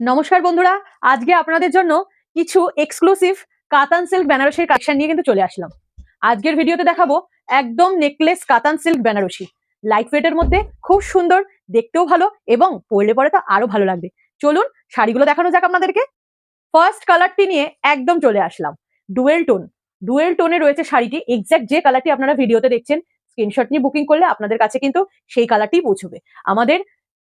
নমস্কার বন্ধুরা, আজকে আপনাদের জন্য কিছু এক্সক্লুসিভ কাতান সিল্ক বেনারসির কালেকশন নিয়ে কিন্তু চলে আসলাম। আজকের ভিডিওতে দেখাবো একদম নেকলেস কাতান সিল্ক বেনারসি। লাইট ওয়েটের মধ্যে খুব সুন্দর, দেখতেও ভালো এবং পরলে পরে তো আরও ভালো লাগবে। চলুন, শাড়িগুলো দেখানো যাক আপনাদেরকে। ফার্স্ট কালারটি নিয়ে একদম চলে আসলাম। ডুয়েল টোন ডুয়েল টোনে রয়েছে শাড়িটি। এক্স্যাক্ট যে কালারটি আপনারা ভিডিওতে দেখছেন স্ক্রিনশট নিয়ে বুকিং করলে আপনাদের কাছে কিন্তু সেই কালারটিই পৌঁছবে। আমাদের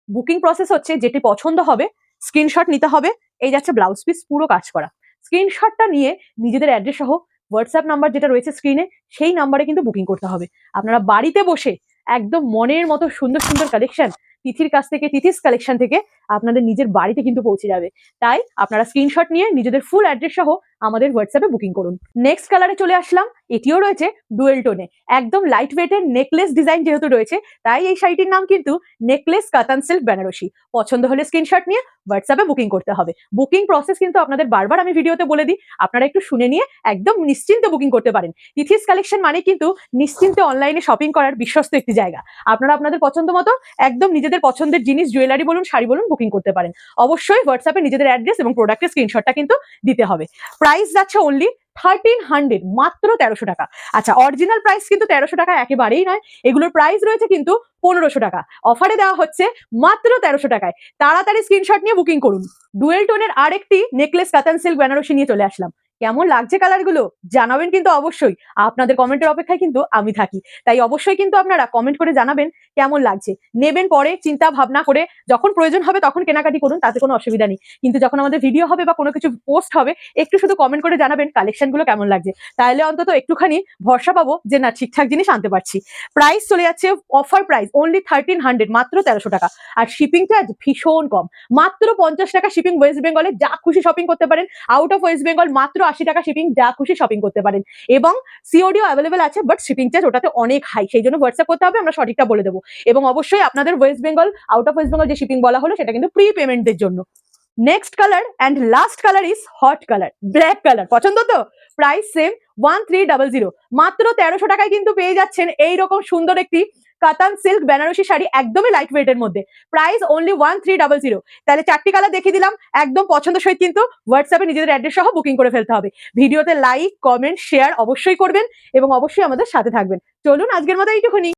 বুকিং প্রসেস হচ্ছে যেটি পছন্দ হবে স্ক্রিনশট নিতে হবে। এই যাচ্ছে ব্লাউজ পিস, পুরো কাজ করা। স্ক্রিনশটটা নিয়ে নিজেদের অ্যাড্রেস সহ হোয়াটসঅ্যাপ নাম্বার যেটা রয়েছে স্ক্রিনে সেই নাম্বারে কিন্তু বুকিং করতে হবে। আপনারা বাড়িতে বসে একদম মনের মতো সুন্দর সুন্দর কালেকশন তিথির কাছ থেকে, তিথিস কালেকশন থেকে আপনাদের নিজের বাড়িতে কিন্তু পৌঁছে যাবে। তাই আপনারা স্ক্রিনশট নিয়ে নিজেদের ফুল অ্যাড্রেস সহ আমাদের হোয়াটসঅ্যাপে বুকিং করুন। নেক্সট কালারে চলে আসলাম, এটিও রয়েছে ডুয়েল টোনে একদম লাইট ওয়েটের নেকলেস ডিজাইন যেহেতু রয়েছে, তাই এই শাড়িটির নাম কিন্তু নেকলেস কাতান সিল্ক বেনারসি। পছন্দ হলে স্ক্রিনশট নিয়ে হোয়াটসঅ্যাপে বুকিং করতে হবে। বুকিং প্রসেস কিন্তু আপনাদের বারবার আমি ভিডিওতে বলে দিই, আপনারা একটু শুনে নিয়ে একদম নিশ্চিন্তে বুকিং করতে পারেন। তিথিস কালেকশন মানে কিন্তু নিশ্চিন্তে অনলাইনে শপিং করার বিশ্বস্ত একটি জায়গা। আপনারা আপনাদের পছন্দ মতো একদম নিজেদের পছন্দের জিনিস জুয়েলারি বলুন, শাড়ি বলুন বুকিং করতে পারেন। অবশ্যই হোয়াটসঅ্যাপে নিজেদের অ্যাড্রেস এবং প্রোডাক্টের স্ক্রিনশটটা কিন্তু দিতে হবে। প্রাইস যাচ্ছে অনলি থার্টিন হান্ড্রেড মাত্র তেরোশো টাকা। আচ্ছা অরিজিনাল প্রাইস কিন্তু তেরোশো টাকা একেবারেই নয়। এগুলোর প্রাইস রয়েছে কিন্তু পনেরোশো টাকা। অফারে দেওয়া হচ্ছে মাত্র তেরোশো টাকায়। তাড়াতাড়ি স্ক্রিনশট নিয়ে বুকিং করুন। ডুয়েল টোনের আরেকটি নেকলেস কাতান সিল্ক বেনারসি নিয়ে চলে আসলাম। কেমন লাগছে কালারগুলো জানাবেন কিন্তু অবশ্যই। আপনাদের কমেন্টের অপেক্ষায় কিন্তু আমি থাকি। তাই অবশ্যই কিন্তু আপনারা কমেন্ট করে জানাবেন কেমন লাগছে। নেবেন পরে চিন্তা ভাবনা করে যখন প্রয়োজন হবে তখন কেনাকাটি করুন, তাতে কোনো অসুবিধা নেই। কিন্তু যখন আমাদের ভিডিও হবে বা কোনো কিছু পোস্ট হবে, একটু শুধু কমেন্ট করে জানাবেন কালেকশনগুলো কেমন লাগছে। তাহলে অন্তত একটুখানি ভরসা পাবো যে না, ঠিকঠাক জিনিস আনতে পারছি। প্রাইস চলে যাচ্ছে offer price only thirteen hundred মাত্র তেরোশো টাকা। আর শিপিং চার্জ ভীষণ কম। মাত্র পঞ্চাশ টাকা শিপিং ওয়েস্ট বেঙ্গলে যা খুশি শপিং করতে পারেন। আউট অফ ওয়েস্ট বেঙ্গল মাত্র আশি টাকা শিপিং যা খুশি শপিং করতে পারেন। এবং সিওডিও অ্যাভেলেবেল আছে বাট শিপিং চার্জ ওটাতে অনেক হাই সেই জন্য হোয়াটসঅ্যাপ করতে হবে, আমরা সঠিকটা বলে দেবো। এবং অবশ্যই আপনাদের West Bengal out of West Bengal যে শিপিং বলা হলো, সেটা কিন্তু প্রি পেমেন্টদের জন্য। Next colour and last colour is hot colour black colour পছন্দ তো? Price same one three double zero মাত্র তেরোশো টাকায় কিন্তু পেয়ে যাচ্ছেন, এইরকম সুন্দর একটি কাতান সিল্ক বেনারসি শাড়ি একদমই লাইট ওয়েটের মধ্যে। Price only one three double zero তাহলে চারটি কালার দেখিয়ে দিলাম, একদম পছন্দ সহিত কিন্তু হোয়াটসঅ্যাপে নিজেদের অ্যাড্রেস সহ বুকিং করে ফেলতে হবে। ভিডিওতে লাইক কমেন্ট শেয়ার অবশ্যই করবেন এবং অবশ্যই আমাদের সাথে থাকবেন। চলুন আজকের মতো এইটুকুনি।